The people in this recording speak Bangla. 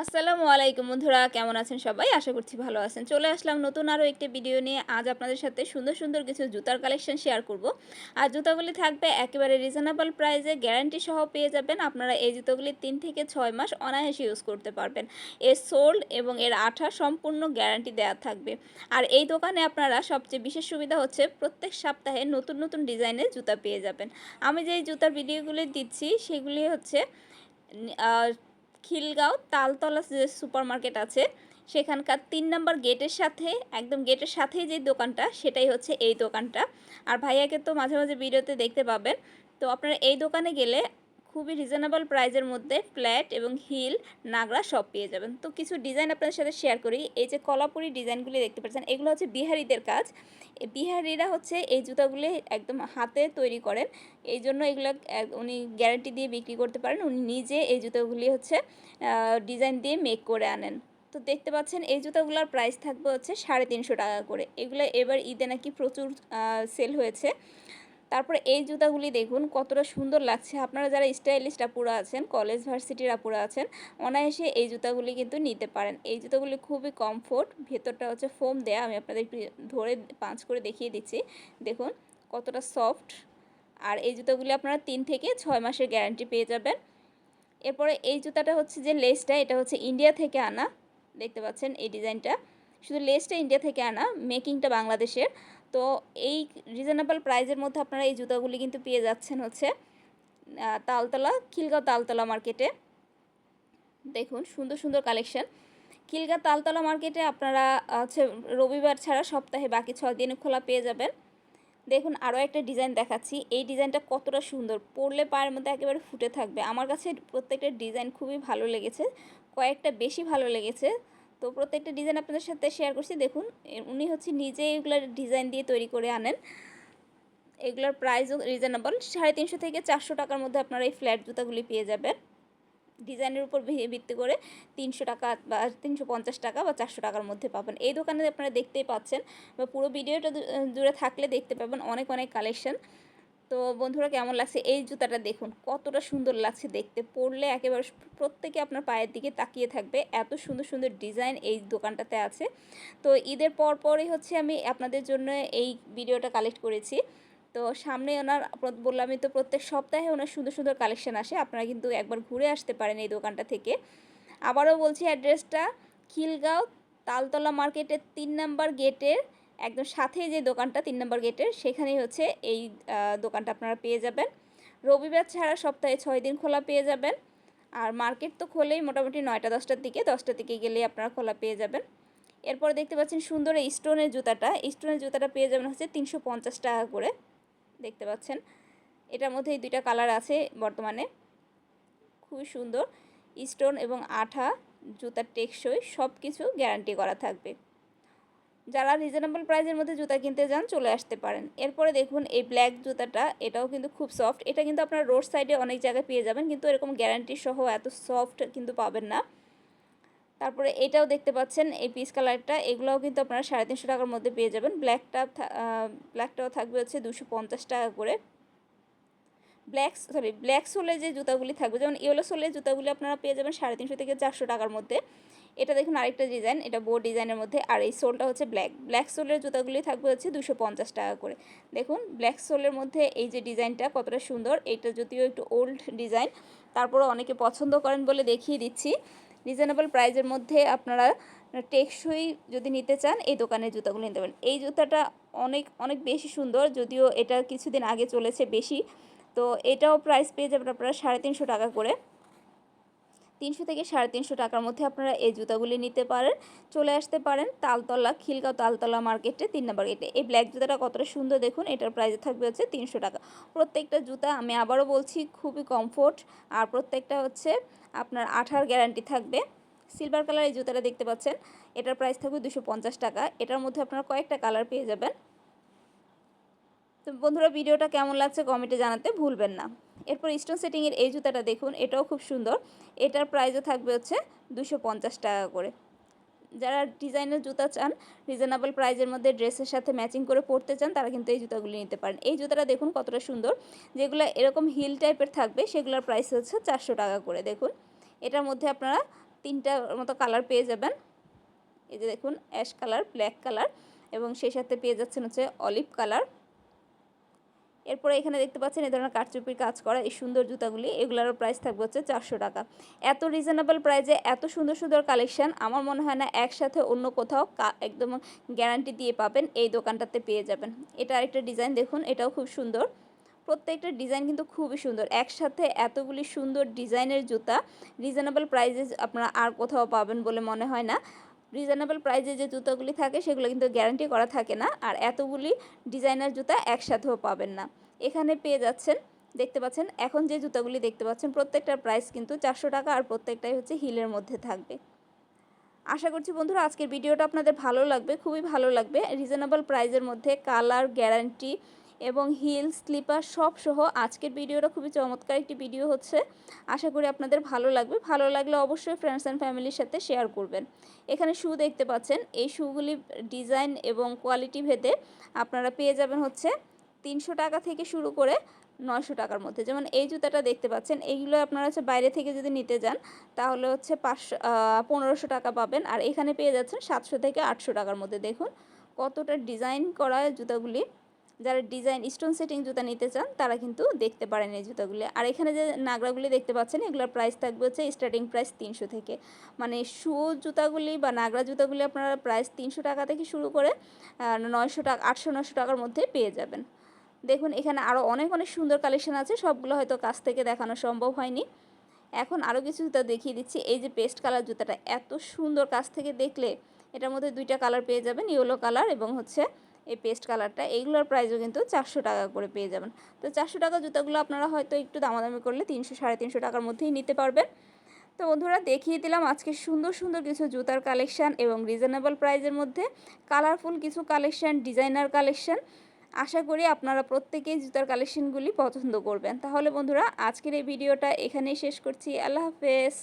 আসসালামু আলাইকুম বন্ধুরা, কেমন আছেন সবাই? আশা করছি ভালো আছেন। চলে আসলাম নতুন আরও একটি ভিডিও নিয়ে। আজ আপনাদের সাথে সুন্দর সুন্দর কিছু জুতার কালেকশন শেয়ার করব। আর জুতাগুলি থাকবে একেবারে রিজনেবল প্রাইসে গ্যারান্টি সহ পেয়ে যাবেন। আপনারা এই জুতোগুলি তিন থেকে ছয় মাস অনায়াসে ইউজ করতে পারবেন। এর সোল্ড এবং এর আঠা সম্পূর্ণ গ্যারান্টি দেওয়া থাকবে। আর এই দোকানে আপনারা সবচেয়ে বিশেষ সুবিধা হচ্ছে, প্রত্যেক সপ্তাহে নতুন নতুন ডিজাইনের জুতা পেয়ে যাবেন। আমি যে জুতার ভিডিওগুলি দিচ্ছি, সেগুলি হচ্ছে খিলগাঁও তালতলা যে সুপার মার্কেট আছে, সেখানকার তিন নম্বর গেটের সাথে, একদম গেটের সাথেই যে দোকানটা, সেটাই হচ্ছে এই দোকানটা। আর ভাইয়াকে তো মাঝে মাঝে ভিডিওতে দেখতে পাবেন। তো আপনারা এই দোকানে গেলে খুবই রিজনেবল প্রাইজের মধ্যে ফ্ল্যাট এবং হিল নাগরা সব পেয়ে যাবেন। তো কিছু ডিজাইন আপনাদের সাথে শেয়ার করি। এই যে কলাপুরি ডিজাইনগুলি দেখতে পাচ্ছেন, এগুলো হচ্ছে বিহারিদের কাজ। বিহারিরা হচ্ছে এই জুতাগুলি একদম হাতে তৈরি করেন। এই জন্য এগুলো উনি গ্যারান্টি দিয়ে বিক্রি করতে পারেন। উনি নিজে এই জুতোগুলি হচ্ছে ডিজাইন দিয়ে মেক করে আনেন। তো দেখতে পাচ্ছেন, এই জুতোগুলোর প্রাইস থাকবে হচ্ছে সাড়ে তিনশো টাকা করে। এগুলো এবার ঈদে নাকি প্রচুর সেল হয়েছে। তারপরে এই জুতাগুলি দেখুন, কতটা সুন্দর লাগছে। আপনারা যারা স্টাইলিস্ট আপুরা আছেন, কলেজ ভার্সিটির আপুরা আছেন, অনায়াসে এই জুতাগুলি কিন্তু নিতে পারেন। এই জুতাগুলি খুবই কমফোর্ট, ভেতরটা হচ্ছে ফোম দেয়া, আমি আপনাদের একটু ধরে পাঁচ করে দেখিয়ে দিচ্ছি। দেখুন, কতটা সফট। আর এই জুতাগুলি আপনারা তিন থেকে ছয় মাসের গ্যারান্টি পেয়ে যাবেন। এরপরে এই জুতাটা হচ্ছে যে লেসটা, এটা হচ্ছে ইন্ডিয়া থেকে আনা। দেখতে পাচ্ছেন এই ডিজাইনটা। শুধু লেসটা ইন্ডিয়া থেকে আনা মেকিংটা বাংলাদেশের। তো এই রিজনেবল প্রাইজের মধ্যে আপনারা এই জুতাগুলি কিন্তু পেয়ে যাচ্ছেন হচ্ছে তালতলা, খিলগাঁও তালতলা মার্কেটে দেখুন, সুন্দর সুন্দর কালেকশন খিলগাঁও তালতলা মার্কেটে আপনারা হচ্ছে রবিবার ছাড়া সপ্তাহে বাকি ছয় দিন খোলা পেয়ে যাবেন। দেখুন, আরও একটা ডিজাইন দেখাচ্ছি। এই ডিজাইনটা কতটা সুন্দর। পরলে পায়ের মধ্যে একেবারে ফুটে থাকবে। আমার কাছে প্রত্যেকটা ডিজাইন খুবই ভালো লেগেছে। কয়েকটা বেশি ভালো লেগেছে। তো প্রত্যেকটা ডিজাইন আপনাদের সাথে শেয়ার করছি। দেখুন উনি হচ্ছে নিজে এগুলোর ডিজাইন দিয়ে তৈরি করে আনেন। এগুলোর প্রাইসও রিজনেবল সাড়ে তিনশো থেকে চারশো টাকার মধ্যে আপনারা এই ফ্ল্যাট জুতাগুলি পেয়ে যাবেন। ডিজাইনের উপর ভিত্তি করে তিনশো টাকা বা তিনশো পঞ্চাশ টাকা বা চারশো টাকার মধ্যে পাবেন। এই দোকানে আপনারা দেখতেই পাচ্ছেন বা পুরো ভিডিওটা জুড়ে থাকলে দেখতে পাবেন অনেক অনেক কালেকশন তো বন্ধুরা কেমন লাগছে? এই জুতাটা দেখুন, কতটা সুন্দর লাগছে দেখতে। পরলে একেবারে প্রত্যেকে আপনার পায়ের দিকে তাকিয়ে থাকবে। এত সুন্দর সুন্দর ডিজাইন এই দোকানটাতে আছে। তো ঈদের পর পরই হচ্ছে আমি আপনাদের জন্য এই ভিডিওটা কালেক্ট করেছি। তো সামনে ওনার বললামই তো প্রত্যেক সপ্তাহে ওনার সুন্দর সুন্দর কালেকশন আসে। আপনারা কিন্তু একবার ঘুরে আসতে পারেন এই দোকানটা থেকে। আবারও বলছি অ্যাড্রেসটা, খিলগাঁও, তালতলা মার্কেটের তিন নাম্বার গেটের একদম সাথেই যে দোকানটা, তিন নম্বর গেটের, সেখানেই হচ্ছে এই দোকানটা আপনারা পেয়ে যাবেন। রবিবার ছাড়া সপ্তাহে ছয় দিন খোলা পেয়ে যাবেন। আর মার্কেট তো খোলেই মোটামুটি নয়টা, দশটার দিকে দশটার দিকে গেলে আপনারা খোলা পেয়ে যাবেন। এরপর দেখতে পাচ্ছেন সুন্দর এই স্টোনের জুতাটা। স্টোনের জুতাটা পেয়ে যাবেন হচ্ছে তিনশো পঞ্চাশ টাকা করে। দেখতে পাচ্ছেন, এটার মধ্যে এই দুইটা কালার আছে বর্তমানে। খুবই সুন্দর। স্টোন এবং আঠা, জুতার টেকসই সব কিছু গ্যারান্টি করা থাকবে। যারা রিজনেবল প্রাইসের মধ্যে জুতা কিনতে যান চলে আসতে পারেন। এরপরে দেখুন এই ব্ল্যাক জুতাটা, এটাও কিন্তু খুব সফট এটা কিন্তু আপনার রোড সাইডে অনেক জায়গায় পেয়ে যাবেন, কিন্তু এরকম গ্যারান্টি সহ এত সফট কিন্তু পাবেন না। তারপরে এটাও দেখতে পাচ্ছেন এই পিস কালারটা এগুলোও কিন্তু আপনারা সাড়ে তিনশো টাকার মধ্যে পেয়ে যাবেন। ব্ল্যাকটা ব্ল্যাকটাও থাকবে হচ্ছে দুশো পঞ্চাশ টাকা করে। ব্ল্যাক সরি ব্ল্যাক সোলে যে জুতাগুলি থাকবে, যেমন ইয়েলো সোলে জুতাগুলি আপনারা পেয়ে যাবেন সাড়ে তিনশো থেকে চারশো টাকার মধ্যে। এটা দেখুন আরেকটা ডিজাইন এটা বো ডিজাইনের মধ্যে, আর এই সোলটা হচ্ছে ব্ল্যাক ব্ল্যাক সোলের জুতাগুলি থাকবে হচ্ছে দুশো পঞ্চাশ টাকা করে। দেখুন ব্ল্যাক সোলের মধ্যে এই যে ডিজাইনটা কতটা সুন্দর, এটা যদিও একটু ওল্ড ডিজাইন তারপরে অনেকে পছন্দ করেন বলে দেখিয়ে দিচ্ছি। রিজনেবল প্রাইজের মধ্যে আপনারা টেকসই যদি নিতে চান, এই দোকানের জুতাগুলো নিতে পারেন। এই জুতাটা অনেক অনেক বেশি সুন্দর, যদিও এটা কিছুদিন আগে চলেছে বেশি। তো এটাও প্রাইস পেয়ে যাবেন আপনারা সাড়ে তিনশো টাকা করে। তিনশো থেকে সাড়ে তিনশো টাকার মধ্যে আপনারা এই জুতাগুলি নিতে পারেন। চলে আসতে পারেন তালতলা, খিলগাঁও তালতলা মার্কেটে তিন নম্বর গেটে। এই ব্ল্যাক জুতাটা কতটা সুন্দর দেখুন, এটার প্রাইস থাকবে হচ্ছে তিনশো টাকা। প্রত্যেকটা জুতা আমি আবারও বলছি, খুবই কমফোর্ট আর প্রত্যেকটা হচ্ছে আপনার আঠার গ্যারান্টি থাকবে। সিলভার কালার এই জুতাটা দেখতে পাচ্ছেন, এটার প্রাইস থাকবে দুশো টাকা। এটার মধ্যে আপনারা কয়েকটা কালার পেয়ে যাবেন। তো বন্ধুরা, ভিডিওটা কেমন লাগছে কমেন্টে জানাতে ভুলবেন না। এরপর স্টোন সেটিংয়ের এই জুতাটা দেখুন, এটাও খুব সুন্দর। এটার প্রাইসও থাকবে হচ্ছে দুশো টাকা করে। যারা ডিজাইনের জুতা চান রিজনেবল প্রাইজের মধ্যে ড্রেসের সাথে ম্যাচিং করে পরতে চান, তারা কিন্তু এই জুতাগুলি নিতে পারেন। এই জুতাটা দেখুন কতটা সুন্দর। যেগুলো এরকম হিল টাইপের থাকবে, সেগুলোর প্রাইস হচ্ছে চারশো টাকা করে। দেখুন, এটার মধ্যে আপনারা তিনটা মতো কালার পেয়ে যাবেন। এই যে দেখুন অ্যাশ কালার ব্ল্যাক কালার এবং সেই সাথে পেয়ে যাচ্ছেন হচ্ছে অলিভ কালার এরপরে এখানে দেখতে পাচ্ছেন এই ধরনের কারচুপির কাজ করা এই সুন্দর জুতাগুলি, এগুলোরও প্রাইস থাকবে হচ্ছে চারশো টাকা। এত রিজনেবল প্রাইসে এত সুন্দর সুন্দর কালেকশন আমার মনে হয় না একসাথে অন্য কোথাও একদম গ্যারান্টি দিয়ে পাবেন, এই দোকানটাতে পেয়ে যাবেন। এটা আরেকটা ডিজাইন দেখুন, এটাও খুব সুন্দর। প্রত্যেকটা ডিজাইন কিন্তু খুবই সুন্দর। একসাথে এতগুলি সুন্দর ডিজাইনের জুতা রিজনেবল প্রাইসে আপনারা আর কোথাও পাবেন বলে মনে হয় না। রিজনেবল প্রাইসে যে জুতোগুলি থাকে, সেগুলো কিন্তু গ্যারান্টি করা থাকে না। আর এতগুলি ডিজাইনার জুতা একসাথেও পাবেন না। এখানে পেয়ে যাচ্ছেন, দেখতে পাচ্ছেন, এখন যে জুতাগুলি দেখতে পাচ্ছেন, প্রত্যেকটার প্রাইস কিন্তু চারশো টাকা আর প্রত্যেকটাই হচ্ছে হিলের মধ্যে থাকবে। আশা করছি বন্ধুরা, আজকের ভিডিওটা আপনাদের ভালো লাগবে, খুবই ভালো লাগবে। রিজনেবল প্রাইসের মধ্যে কালার গ্যারান্টি এবং হিল স্লিপার সব সহ আজকের ভিডিওটা খুবই চমৎকার একটি ভিডিও হচ্ছে। আশা করি আপনাদের ভালো লাগবে। ভালো লাগলে অবশ্যই ফ্রেন্ডস অ্যান্ড ফ্যামিলির সাথে শেয়ার করবেন। এখানে শু দেখতে পাচ্ছেন। এই শুগুলি ডিজাইন এবং কোয়ালিটি ভেদে আপনারা পেয়ে যাবেন হচ্ছে তিনশো টাকা থেকে শুরু করে নয়শো টাকার মধ্যে। যেমন এই জুতাটা দেখতে পাচ্ছেন, এইগুলো আপনারা হচ্ছে বাইরে থেকে যদি নিতে যান, তাহলে হচ্ছে পাঁচশো পনেরোশো টাকা পাবেন। আর এখানে পেয়ে যাচ্ছেন সাতশো থেকে আটশো টাকার মধ্যে। দেখুন কতটা ডিজাইন করা জুতাগুলি। যারা ডিজাইন স্টোন সেটিং জুতা নিতে চান, তারা কিন্তু দেখতে পারেন এই জুতাগুলি। আর এখানে যে নাগরাগুলি দেখতে পাচ্ছেন, এগুলোর প্রাইস থাকবে হচ্ছে স্টার্টিং প্রাইস তিনশো থেকে। মানে শু জুতাগুলি বা নাগরা জুতাগুলি আপনারা প্রাইস তিনশো টাকা থেকে শুরু করে নয়শো টাকা, আটশো নশো টাকার মধ্যে পেয়ে যাবেন। দেখুন, এখানে আরও অনেক অনেক সুন্দর কালেকশন আছে, সবগুলো হয়তো কাছ থেকে দেখানো সম্ভব হয়নি। এখন আরও কিছু জুতা দেখিয়ে দিচ্ছি। এই যে পেস্ট কালার জুতাটা, এত সুন্দর কাছ থেকে দেখলে এটার মধ্যে দুইটা কালার পেয়ে যাবেন ইয়েলো কালার এবং হচ্ছে এই পেস্ট কালারটা, এইগুলোর প্রাইসও কিন্তু চারশো টাকা করে পেয়ে যাবেন। তো চারশো টাকা জুতাগুলো আপনারা হয়তো একটু দামাদামি করলে তিনশো, সাড়ে তিনশো টাকার মধ্যেই নিতে পারবেন। তো বন্ধুরা, দেখিয়ে দিলাম আজকে সুন্দর সুন্দর কিছু জুতার কালেকশান এবং রিজনেবল প্রাইজের মধ্যে কালারফুল কিছু কালেকশান ডিজাইনার কালেকশান। আশা করি আপনারা প্রত্যেকেই জুতার কালেকশনগুলি পছন্দ করবেন। তাহলে বন্ধুরা, আজকের এই ভিডিওটা এখানেই শেষ করছি। আল্লাহ হাফেজ।